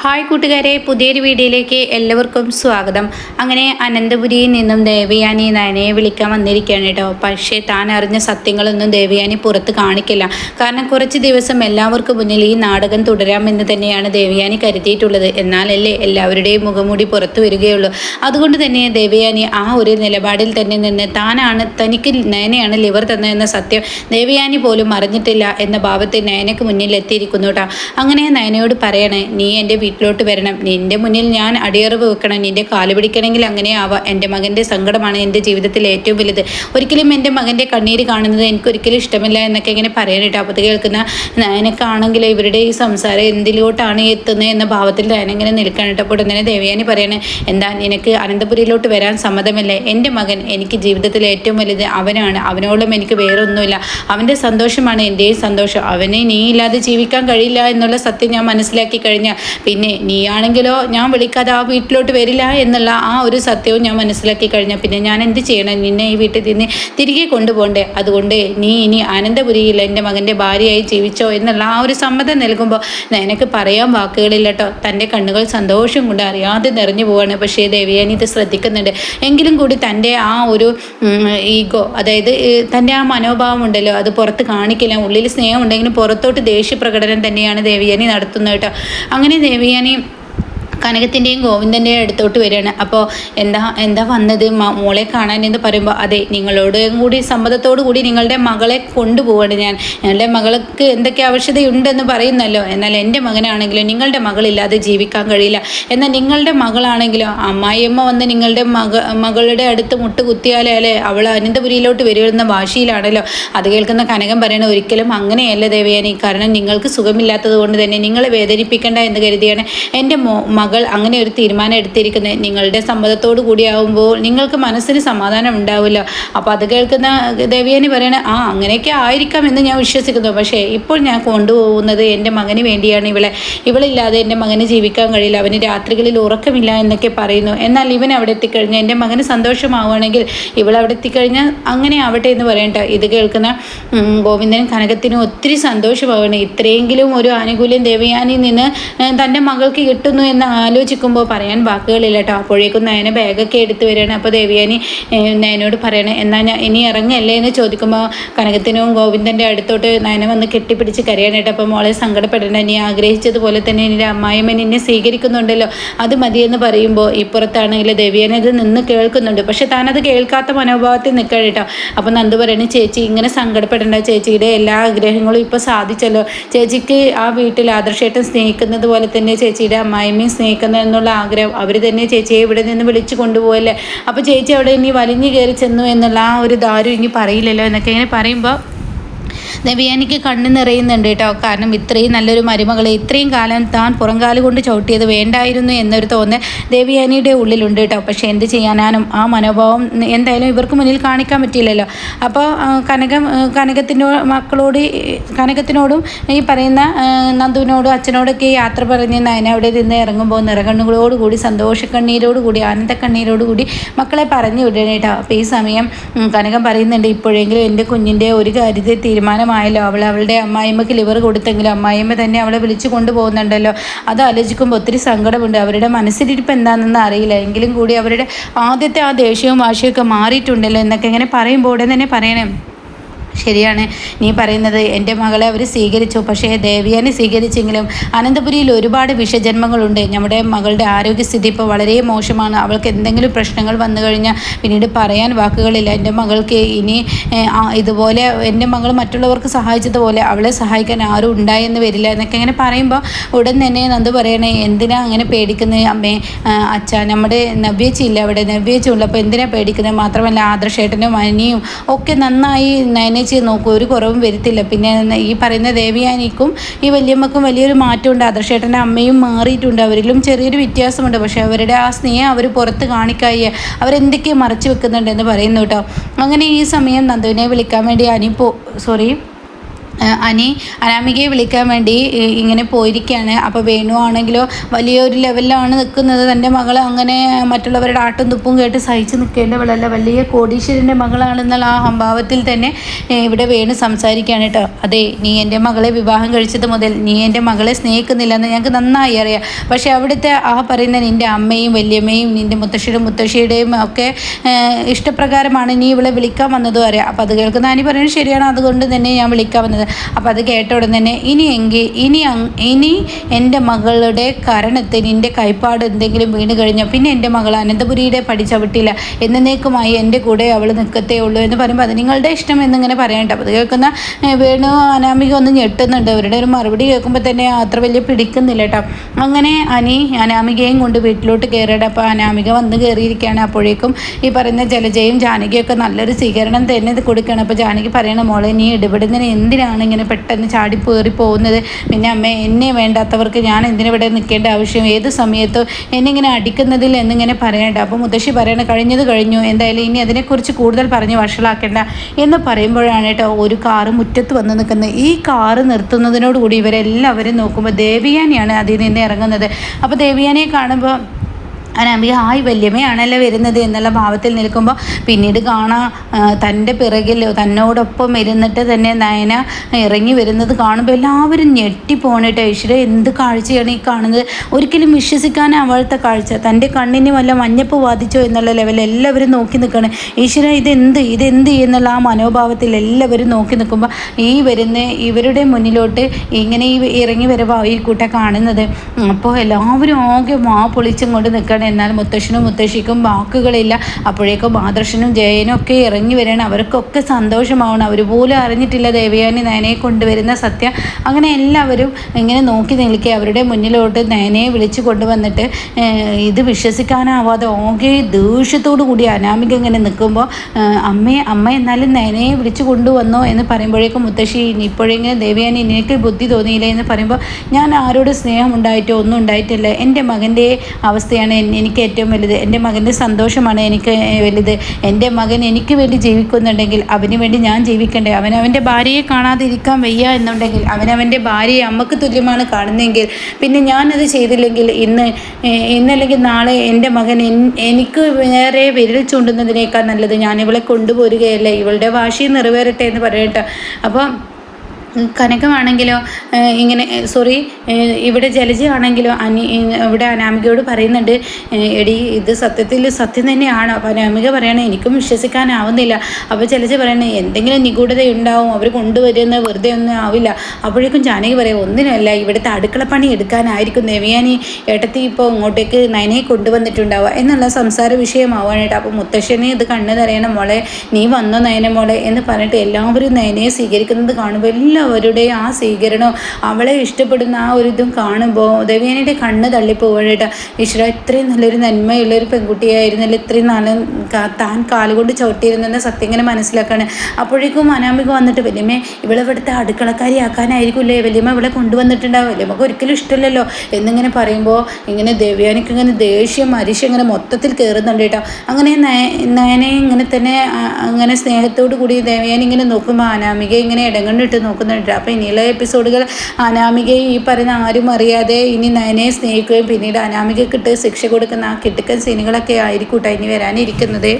Hi കൂട്ടുകാരെ പുതിയൊരു വീഡിയോയിലേക്ക് എല്ലാവർക്കും സ്വാഗതം. അങ്ങനെ അനന്തപുരിയിൽ നിന്നും ദേവയാനി നയനയെ വിളിക്കാൻ വന്നിരിക്കുകയാണ് കേട്ടോ. പക്ഷേ താൻ അറിഞ്ഞ സത്യങ്ങളൊന്നും ദേവയാനി പുറത്ത് കാണിക്കില്ല. കാരണം കുറച്ച് ദിവസം എല്ലാവർക്കും മുന്നിൽ ഈ നാടകം തുടരാമെന്ന് തന്നെയാണ് ദേവയാനി കരുതിയിട്ടുള്ളത്. എന്നാലല്ലേ എല്ലാവരുടെയും മുഖംമൂടി പുറത്തു വരികയുള്ളൂ. അതുകൊണ്ട് തന്നെ ദേവയാനി ആ ഒരു നിലപാടിൽ തന്നെ നിന്ന് താനാണ് തനിക്ക് നയനയാണ് ലിവർ തന്നതെന്ന സത്യം ദേവയാനി പോലും അറിഞ്ഞിട്ടില്ല എന്ന ഭാവത്തിൽ നയനക്ക് മുന്നിൽ എത്തിയിരിക്കുന്നു കേട്ടോ. അങ്ങനെ നയനയോട് പറയണേ നീ എന്റെ വീട്ടിലോട്ട് വരണം. നിന്റെ മുന്നിൽ ഞാൻ അടിയറവ് വെക്കണം. നിന്റെ കാൽ പിടിക്കണമെങ്കിൽ അങ്ങനെ ആവാം. എന്റെ മകന്റെ സങ്കടമാണ് എന്റെ ജീവിതത്തിൽ ഏറ്റവും വലുത്. ഒരിക്കലും എന്റെ മകന്റെ കണ്ണീര് കാണുന്നത് എനിക്കൊരിക്കലും ഇഷ്ടമില്ല എന്നൊക്കെ ഇങ്ങനെ പറയാനിട്ട് അപ്പോൾ കേൾക്കുന്ന നയനക്കാണെങ്കിൽ ഇവരുടെ ഈ സംസാരം എന്തിലോട്ടാണ് എത്തുന്നത് എന്ന ഭാവത്തിൽ നയനങ്ങനെ നിൽക്കാനിട്ട് അപ്പോൾ ഉടനെ ദേവയാനി പറയണേ എന്താ നിനക്ക് അനന്തപുരിയിലോട്ട് വരാൻ സമ്മതമല്ലേ? എന്റെ മകൻ എനിക്ക് ജീവിതത്തിൽ ഏറ്റവും വലുത് അവനാണ്. അവനോളം എനിക്ക് വേറെ ഒന്നുമില്ല അവന്റെ സന്തോഷമാണ് എന്റെയും സന്തോഷം. അവനെ നീ ഇല്ലാതെ ജീവിക്കാൻ കഴിയില്ല എന്നുള്ള സത്യം ഞാൻ മനസ്സിലാക്കി കഴിഞ്ഞാൽ പിന്നെ നീയാണെങ്കിലോ ഞാൻ വിളിക്കാതെ ആ വീട്ടിലോട്ട് വരില്ല എന്നുള്ള ആ ഒരു സത്യവും ഞാൻ മനസ്സിലാക്കി കഴിഞ്ഞാൽ പിന്നെ ഞാൻ എന്ത് ചെയ്യണം? നിന്നെ ഈ വീട്ടിൽ നിന്ന് തിരികെ കൊണ്ടുപോകണ്ടേ അതുകൊണ്ട് നീ ഇനി ആനന്ദപുരിയിൽ എന്റെ മകന്റെ ഭാര്യയായി ജീവിച്ചോ എന്നുള്ള ആ ഒരു സമ്മതം നൽകുമ്പോൾ എനിക്ക് പറയാൻ വാക്കുകളില്ല കേട്ടോ തന്റെ കണ്ണുകൾ സന്തോഷം കൊണ്ട് അറിയാതെ നിറഞ്ഞു പോവാണ്. പക്ഷേ ദേവിയാനി ഇത് ശ്രദ്ധിക്കുന്നുണ്ട്. എങ്കിലും കൂടി തന്റെ ആ ഒരു ഈഗോ അതായത് തന്റെ ആ മനോഭാവം ഉണ്ടല്ലോ അത് പുറത്ത് കാണിക്കില്ല. ഉള്ളിൽ സ്നേഹം ഉണ്ടെങ്കിലും പുറത്തോട്ട് ദേഷ്യ പ്രകടനം തന്നെയാണ് ദേവിയാനി നടത്തുന്നത് കേട്ടോ അങ്ങനെ ദേവിയാനി കനകത്തിന്റെയും ഗോവിന്ദന്റെയും അടുത്തോട്ട് വരികയാണ്. അപ്പോൾ എന്താ എന്താ വന്നത്? മോളെ കാണാൻ എന്ന് പറയുമ്പോൾ അതെ നിങ്ങളോടും കൂടി സമ്മതത്തോടു കൂടി നിങ്ങളുടെ മകളെ കൊണ്ടുപോവാണ് ഞാൻ. ഞങ്ങളുടെ മകൾക്ക് എന്തൊക്കെ ആവശ്യതയുണ്ടെന്ന് പറയുന്നല്ലോ. എന്നാൽ എന്റെ മകനാണെങ്കിലും നിങ്ങളുടെ മകളില്ലാതെ ജീവിക്കാൻ കഴിയില്ല. എന്നാൽ നിങ്ങളുടെ മകളാണെങ്കിലും അമ്മായിയമ്മ വന്ന് നിങ്ങളുടെ മക മകളുടെ അടുത്ത് മുട്ട് കുത്തിയാലേ അവൾ അനന്തപുരിയിലോട്ട് വരുമെന്ന ഭാഷയിലാണല്ലോ അത് കേൾക്കുന്ന കനകം പറയണ ഒരിക്കലും അങ്ങനെയല്ല ദേവയാനി. കാരണം നിങ്ങൾക്ക് സുഖമില്ലാത്തത് കൊണ്ട് തന്നെ നിങ്ങളെ വേദനിപ്പിക്കേണ്ട എന്ന് കരുതിയാണ് എന്റെ മോ മകൾ അങ്ങനെ ഒരു തീരുമാനം എടുത്തിരിക്കുന്നത് നിങ്ങളുടെ സമ്മതത്തോടു കൂടിയാവുമ്പോൾ നിങ്ങൾക്ക് മനസ്സിന് സമാധാനം ഉണ്ടാവില്ല അപ്പോൾ അത് കേൾക്കുന്ന ദേവിയാനി പറയണ ആ അങ്ങനെയൊക്കെ ആയിരിക്കാം എന്ന് ഞാൻ വിശ്വസിക്കുന്നു. പക്ഷേ ഇപ്പോൾ ഞാൻ കൊണ്ടുപോകുന്നത് എന്റെ മകന് വേണ്ടിയാണ്. ഇവളെ ഇവളില്ലാതെ എന്റെ മകന് ജീവിക്കാൻ കഴിയില്ല. അവന് രാത്രികളിൽ ഉറക്കമില്ല എന്നൊക്കെ പറയുന്നു. എന്നാൽ ഇവൻ അവിടെ എത്തിക്കഴിഞ്ഞാൽ എന്റെ മകന് സന്തോഷമാവുകയാണെങ്കിൽ ഇവൾ അവിടെ എത്തിക്കഴിഞ്ഞാൽ അങ്ങനെ ആവട്ടെ എന്ന് പറയണ്ട. ഇത് കേൾക്കുന്ന ഗോവിന്ദനും കനകത്തിനും ഒത്തിരി സന്തോഷമാവുകയാണ്. ഇത്രയെങ്കിലും ഒരു ആനുകൂല്യം ദേവയാനിൽ നിന്ന് തന്റെ മകൾക്ക് കിട്ടുന്നു എന്ന് ആലോചിക്കുമ്പോൾ പറയാൻ വാക്കുകളില്ല കേട്ടോ അപ്പോഴേക്കും നയന ബാഗൊക്കെ എടുത്തു വരികയാണ്. അപ്പോൾ ദേവിയാനി നയനോട് പറയണേ എന്നാൽ ഞാൻ ഇനി ഇറങ്ങല്ലേ? എന്ന് ചോദിക്കുമ്പോൾ കനകത്തിനും ഗോവിന്ദന്റെ അടുത്തോട്ട് നയന വന്ന് കെട്ടിപ്പിടിച്ച് കരയാനായിട്ട് അപ്പോൾ മോളെ സങ്കടപ്പെടേണ്ട നീ ആഗ്രഹിച്ചതുപോലെ തന്നെ എന്റെ അമ്മായിമ്മ നിന്നെ സ്വീകരിക്കുന്നുണ്ടല്ലോ. അത് മതിയെന്ന് പറയുമ്പോൾ ഇപ്പുറത്താണെങ്കിൽ ദേവിയാനി അത് നിന്ന് കേൾക്കുന്നുണ്ട്. പക്ഷെ താനത് കേൾക്കാത്ത മനോഭാവത്തിൽ നിൽക്കണം കേട്ടോ. അപ്പോൾ നന്ദു പറയണ ചേച്ചി ഇങ്ങനെ സങ്കടപ്പെടേണ്ട. ചേച്ചിയുടെ എല്ലാ ആഗ്രഹങ്ങളും ഇപ്പോൾ സാധിച്ചല്ലോ. ചേച്ചിക്ക് ആ വീട്ടിൽ ആദർശേട്ടൻ സ്നേഹിക്കുന്നത് പോലെ തന്നെ ചേച്ചിയുടെ അമ്മായിമ്മയും സ്നേഹിക്കുന്നത് എന്നുള്ള ആഗ്രഹം. അവർ തന്നെ ചേച്ചിയെ ഇവിടെ നിന്ന് വിളിച്ചു കൊണ്ടുപോയല്ലേ അപ്പോൾ ചേച്ചി അവിടെ ഇനി വലിഞ്ഞു കയറി ചെന്നു എന്നുള്ള ആ ഒരു ദാരു ഇനി പറയില്ലല്ലോ എന്നൊക്കെ ഇങ്ങനെ പറയുമ്പോൾ നബിയാനിക്ക് കണ്ണു നിറയുന്നുണ്ട് കേട്ടോ. കാരണം ഇത്രയും നല്ലൊരു മരുമകളെ ഇത്രയും കാലം താൻ പുറംകാൽ കൊണ്ട് ചവിട്ടിയത് വേണ്ടായിരുന്നു എന്നൊരു തോന്നൽ ദേവിയാനിയുടെ ഉള്ളിലുണ്ട് കേട്ടോ. പക്ഷേ എന്ത് ചെയ്യാനാനും ആ മനോഭാവം എന്തായാലും ഇവർക്ക് മുന്നിൽ കാണിക്കാൻ പറ്റിയില്ലല്ലോ. അപ്പോൾ കനകം കനകത്തിനോ മക്കളോട് കനകത്തിനോടും ഈ പറയുന്ന നന്ദുവിനോടും അച്ഛനോടൊക്കെ യാത്ര പറഞ്ഞ് നയന അവിടെ നിന്ന് ഇറങ്ങുമ്പോൾ നിറകണ്ണുകളോടുകൂടി സന്തോഷക്കണ്ണീരോടുകൂടി ആനന്ദക്കണ്ണീരോടുകൂടി മക്കളെ പറഞ്ഞു വിടണേട്ടോ അപ്പോൾ ഈ സമയം കനകം പറയുന്നുണ്ട് ഇപ്പോഴെങ്കിലും എന്റെ കുഞ്ഞിന്റെ ഒരു കാര്യത്തിൽ തീരുമാനമായല്ലോ അവൾ അവളുടെ അമ്മായിമ്മക്ക് ലിവർ കൊടുത്തെങ്കിലും അമ്മായിമ്മ തന്നെ അവളെ വിളിച്ചു കൊണ്ടുപോകുന്നുണ്ടല്ലോ. അത് ആലോചിക്കുമ്പോൾ ഒത്തിരി സങ്കടമുണ്ട്. അവരുടെ മനസ്സിലിരിപ്പ് എന്താണെന്ന് അറിയില്ല. എങ്കിലും കൂടി അവരുടെ ആദ്യത്തെ ആ ദേഷ്യവും വാശിയൊക്കെ മാറിയിട്ടുണ്ടല്ലോ എന്നൊക്കെ ഇങ്ങനെ പറയുമ്പോൾ ഉടൻ തന്നെ പറയണേ. ശരിയാണ്. നീ പറയുന്നത് എന്റെ മകളെ അവർ സ്വീകരിച്ചു. പക്ഷേ ദേവിയാനെ സ്വീകരിച്ചെങ്കിലും അനന്തപുരിയിൽ ഒരുപാട് വിഷജന്മങ്ങളുണ്ട്. നമ്മുടെ മകളുടെ ആരോഗ്യസ്ഥിതി ഇപ്പോൾ വളരെ മോശമാണ്. അവൾക്ക് എന്തെങ്കിലും പ്രശ്നങ്ങൾ വന്നു കഴിഞ്ഞാൽ പിന്നീട് പറയാൻ വാക്കുകളില്ല. എന്റെ മകൾക്ക് ഇനി ഇതുപോലെ എന്റെ മകൾ മറ്റുള്ളവർക്ക് സഹായിച്ചതുപോലെ അവളെ സഹായിക്കാൻ ആരും ഉണ്ടായെന്ന് വരില്ല എന്നൊക്കെ ഇങ്ങനെ പറയുമ്പോൾ ഉടൻ തന്നെ നന്ദു പറയണേ എന്തിനാ അങ്ങനെ പേടിക്കുന്നത് അമ്മേ? അച്ഛ നമ്മുടെ നവ്യച്ചില്ല അവിടെ? നവ്യച്ചുള്ളപ്പോൾ എന്തിനാ പേടിക്കുന്നത്? മാത്രമല്ല ആദർശേട്ടനും അനിയും ഒക്കെ നന്നായി നയനേച്ചി നോക്കും ഒരു കുറവും വരുത്തില്ല. പിന്നെ ഈ പറയുന്ന ദേവിയാനിക്കും ഈ വല്യമ്മക്കും വലിയൊരു മാറ്റമുണ്ട്. ആദർശേട്ടന്റെ അമ്മയും മാറിയിട്ടുണ്ട്. അവരിലും ചെറിയൊരു വ്യത്യാസമുണ്ട്. പക്ഷേ അവരുടെ ആ സ്നേഹം അവർ പുറത്ത് കാണിക്കായി. അവരെന്തൊക്കെ മറച്ചു വെക്കുന്നുണ്ടെന്ന് പറയുന്നു കേട്ടോ. അങ്ങനെ ഈ സമയം നന്ദുവിനെ വിളിക്കാൻ വേണ്ടി അനി പോ സോറി അനി അനാമികയെ വിളിക്കാൻ വേണ്ടി ഇങ്ങനെ പോയിരിക്കുകയാണ് അപ്പോൾ വേണു ആണെങ്കിലോ വലിയൊരു ലെവലിലാണ് നിൽക്കുന്നത് തന്റെ മകൾ അങ്ങനെ മറ്റുള്ളവരുടെ ആട്ടും തുപ്പും കേട്ട് സഹിച്ച് നിൽക്കേണ്ടവളല്ല വലിയ കോടീശ്വരന്റെ മകളാണെന്നുള്ള ആ അഭാവത്തിൽ തന്നെ ഇവിടെ വേണു സംസാരിക്കുകയാണ് കേട്ടോ. അതെ നീ എന്റെ മകളെ വിവാഹം കഴിച്ചത് മുതൽ നീ എന്റെ മകളെ സ്നേഹിക്കുന്നില്ലെന്ന് ഞങ്ങൾക്ക് നന്നായി അറിയാം. പക്ഷേ അവിടുത്തെ ആ പറയുന്ന നിന്റെ അമ്മയും വല്യമ്മയും നിന്റെ മുത്തശ്ശിയുടെ മുത്തശ്ശിയുടെയും ഒക്കെ ഇഷ്ടപ്രകാരമാണ് നീ ഇവളെ വിളിക്കാൻ വന്നതും അറിയാം അപ്പോൾ അത് കേൾക്കുന്ന അനി പറയുന്നത് ശരിയാണ്. അതുകൊണ്ട് തന്നെ ഞാൻ വിളിക്കാൻ വന്നത്. അപ്പോൾ അത് കേട്ട ഉടൻ തന്നെ ഇനി എങ്കിൽ ഇനി ഇനി എന്റെ മകളുടെ കരണത്തിന് എന്റെ കൈപ്പാട് എന്തെങ്കിലും വീണ് കഴിഞ്ഞാൽ പിന്നെ എന്റെ മകൾ അനന്തപുരിയുടെ പഠിച്ചവിട്ടില്ല എന്നേക്കുമായി എന്റെ കൂടെ അവൾ നിൽക്കത്തേ ഉള്ളൂ എന്ന് പറയുമ്പോൾ അത് നിങ്ങളുടെ ഇഷ്ടം എന്നിങ്ങനെ പറയണ്ട. അപ്പോൾ അത് കേൾക്കുന്ന വേണു അനാമിക ഒന്ന് ഞെട്ടുന്നുണ്ട്. അവരുടെ ഒരു മറുപടി കേൾക്കുമ്പോൾ തന്നെ അത്ര വലിയ പിടിക്കുന്നില്ല കേട്ടോ. അങ്ങനെ അനി അനാമികയും കൊണ്ട് വീട്ടിലോട്ട് കയറിയിട്ട് അപ്പോൾ അനാമിക വന്ന് കയറിയിരിക്കുകയാണ് അപ്പോഴേക്കും ഈ പറയുന്ന ജലജയും ജാനകിയൊക്കെ നല്ലൊരു സ്വീകരണം തന്നെ കൊടുക്കുകയാണ്. അപ്പോൾ ജാനകി പറയണ മോളെ നീ ഇടപെടുന്നതിന് എന്തിനാണ് ഇങ്ങനെ പെട്ടെന്ന് ചാടി പേറി പോകുന്നത്. പിന്നെ അമ്മ എന്നെ വേണ്ടാത്തവർക്ക് ഞാൻ എന്തിനിവിടെ നിൽക്കേണ്ട ആവശ്യം? ഏത് സമയത്തോ എന്നെ ഇങ്ങനെ അടിക്കുന്നതിൽ എന്നിങ്ങനെ പറയണ്ട. അപ്പോൾ മുത്തശ്ശി പറയണ കഴിഞ്ഞത് കഴിഞ്ഞു. എന്തായാലും ഇനി അതിനെക്കുറിച്ച് കൂടുതൽ പറഞ്ഞ് വഷളാക്കേണ്ട എന്ന് പറയുമ്പോഴാണ് കേട്ടോ ഒരു കാറ് മുറ്റത്ത് വന്ന് നിൽക്കുന്നത്. ഈ കാറ് നിർത്തുന്നതിനോടുകൂടി ഇവരെല്ലാവരും നോക്കുമ്പോൾ ദേവിയാനിയാണ് അതിൽ നിന്ന് ഇറങ്ങുന്നത്. അപ്പോൾ ദേവിയാനിയെ കാണുമ്പോൾ അനാമിക ഹായ് വല്യമ്മയാണല്ലോ വരുന്നത്? എന്നുള്ള ഭാവത്തിൽ നിൽക്കുമ്പോൾ പിന്നീട് കാണാൻ തന്റെ പിറകിൽ തന്നോടൊപ്പം ഇരുന്നിട്ട് തന്നെ നയന ഇറങ്ങി വരുന്നത് കാണുമ്പോൾ എല്ലാവരും ഞെട്ടിപ്പോണിട്ട് ഐശ്വര്യ എന്ത് കാഴ്ചയാണ് ഈ കാണുന്നത്? ഒരിക്കലും വിശ്വസിക്കാൻ അവളത്തെ കാഴ്ച. തന്റെ കണ്ണിന് വല്ല മഞ്ഞപ്പ് ബാധിച്ചോ എന്നുള്ള ലെവലിൽ എല്ലാവരും നോക്കി നിൽക്കുകയാണ് ഈശ്വര ഇതെന്ത്? ഇതെന്ത്? എന്നുള്ള ആ മനോഭാവത്തിൽ എല്ലാവരും നോക്കി നിൽക്കുമ്പോൾ ഈ വരുന്ന ഇവരുടെ മുന്നിലോട്ട് ഇങ്ങനെ ഈ ഇറങ്ങി വരവാ ഈ കൂട്ട കാണുന്നത്. അപ്പോൾ എല്ലാവരും ആകെ മാ പൊളിച്ചും കൊണ്ട് നിൽക്കണം എന്നാൽ മുത്തശ്ശനും മുത്തശ്ശിക്കും വാക്കുകളില്ല. അപ്പോഴേക്കും മാതൃഷനും ജയനും ഒക്കെ ഇറങ്ങി വരണം അവർക്കൊക്കെ സന്തോഷമാവണം. അവർ പോലും അറിഞ്ഞിട്ടില്ല ദേവയാനി നയനയെ കൊണ്ടുവരുന്ന സത്യം. അങ്ങനെ എല്ലാവരും ഇങ്ങനെ നോക്കി നിൽക്കുക അവരുടെ മുന്നിലോട്ട് നയനയെ വിളിച്ചു കൊണ്ടുവന്നിട്ട് ഇത് വിശ്വസിക്കാനാവാതെ ഓകെ ദേഷ്യത്തോടു കൂടി അനാമിക ഇങ്ങനെ നിൽക്കുമ്പോൾ അമ്മയെ അമ്മ എന്നാലും നയനയെ വിളിച്ചു കൊണ്ടുവന്നോ എന്ന് പറയുമ്പോഴേക്കും മുത്തശ്ശി ഇപ്പോഴെങ്കിലും ദേവയാനി എനിക്ക് ബുദ്ധി തോന്നിയില്ല എന്ന് പറയുമ്പോൾ ഞാൻ ആരോട് സ്നേഹം ഉണ്ടായിട്ടോ? ഒന്നും ഉണ്ടായിട്ടില്ല. എന്റെ മകന്റെ അവസ്ഥയാണ് എനിക്ക് ഏറ്റവും വലുത് എന്റെ മകന്റെ സന്തോഷമാണ് എനിക്ക് വലുത്. എന്റെ മകൻ എനിക്ക് വേണ്ടി ജീവിക്കുന്നുണ്ടെങ്കിൽ അവന് വേണ്ടി ഞാൻ ജീവിക്കണ്ടേ? അവനവന്റെ ഭാര്യയെ കാണാതിരിക്കാൻ വയ്യ എന്നുണ്ടെങ്കിൽ അവനവന്റെ ഭാര്യയെ അമ്മയ്ക്ക് തുല്യമാണ് കാണുന്നതെങ്കിൽ പിന്നെ ഞാനത് ചെയ്തില്ലെങ്കിൽ ഇന്ന് ഇന്നല്ലെങ്കിൽ നാളെ എന്റെ മകൻ എനിക്ക് വേറെ വിരൽ ചൂണ്ടുന്നതിനേക്കാൾ നല്ലത് ഞാനിവളെ കൊണ്ടുപോരുകയല്ല? ഇവളുടെ വാശി നിറവേറട്ടെ എന്ന് പറയട്ടെ. അപ്പം കനകമാണെങ്കിലോ ഇങ്ങനെ സോറി ഇവിടെ ജലജയാണെങ്കിലോ അനി ഇവിടെ അനാമികയോട് പറയുന്നുണ്ട് എടി ഇത് സത്യത്തിൽ സത്യം തന്നെയാണ്. അപ്പോൾ അനാമിക പറയണേ എനിക്കും വിശ്വസിക്കാനാവുന്നില്ല. അപ്പോൾ ജലജ പറയണേ എന്തെങ്കിലും നിഗൂഢത ഉണ്ടാവും അവർ കൊണ്ടുവരുന്ന വെറുതെ ഒന്നും ആവില്ല. അപ്പോഴേക്കും ജാനകി പറയാം ഒന്നിനല്ല ഇവിടുത്തെ അടുക്കളപ്പണി എടുക്കാനായിരിക്കും ദേവയാനി ഏട്ടത്തി ഇപ്പോൾ ഇങ്ങോട്ടേക്ക് നയനെ കൊണ്ടുവന്നിട്ടുണ്ടാവുക എന്നുള്ള സംസാര വിഷയമാവാനായിട്ട്. അപ്പോൾ മുത്തശ്ശനെ ഇത് കണ്ണു തരയണം മോളെ നീ വന്നോ നയന മോളെ എന്ന് പറഞ്ഞിട്ട് എല്ലാവരും നയനയെ സ്വീകരിക്കുന്നത് കാണുമ്പോൾ എല്ലാവരുടെയും ആ സ്വീകരണവും അവളെ ഇഷ്ടപ്പെടുന്ന ആ ഒരു ഇതും കാണുമ്പോൾ ദേവയാനിയുടെ കണ്ണ് തള്ളിപ്പോവാനായിട്ട് ഈശ്വര ഇത്രയും നല്ലൊരു നന്മയുള്ള ഒരു പെൺകുട്ടിയായിരുന്നല്ലോ ഇത്രയും നാളും താൻ കാലുകൊണ്ട് ചവിട്ടിയിരുന്നെന്ന സത്യം ഇങ്ങനെ മനസ്സിലാക്കാണ്. അപ്പോഴേക്കും അനാമിക വന്നിട്ട് വലിയമ്മ ഇവളെ ഇവിടുത്തെ അടുക്കളക്കാരിയാക്കാനായിരിക്കില്ലേ വലിയമ്മ ഇവളെ കൊണ്ടുവന്നിട്ടുണ്ടാവും വലിയമ്മക്ക് ഒരിക്കലും ഇഷ്ടമില്ലല്ലോ. എന്നിങ്ങനെ പറയുമ്പോൾ ഇങ്ങനെ ദേവ്യാനിക്ക് ഇങ്ങനെ ദേഷ്യം അരിശം ഇങ്ങനെ മൊത്തത്തിൽ കയറുന്നുണ്ട് കേട്ടോ. അങ്ങനെ നയനെ ഇങ്ങനെ തന്നെ അങ്ങനെ സ്നേഹത്തോടു കൂടി ദേവ്യാനി ഇങ്ങനെ നോക്കുമ്പോൾ അനാമിക ഇങ്ങനെ ഇടങ്ങണ്ടിട്ട് നോക്കുന്നുണ്ട് അപ്പോൾ ഇനിയുള്ള എപ്പിസോഡുകൾ അനാമികയെ ഈ പറയുന്ന ആരും അറിയാതെ ഇനി നയനെ സ്നേഹിക്കുകയും പിന്നീട് അനാമികക്കിട്ട് ശിക്ഷ കൊടുക്കുന്ന ആ കിട്ടുക്കൻ സീനുകളൊക്കെ ആയിരിക്കൂട്ടോ ഇനി വരാനിരിക്കുന്നത്.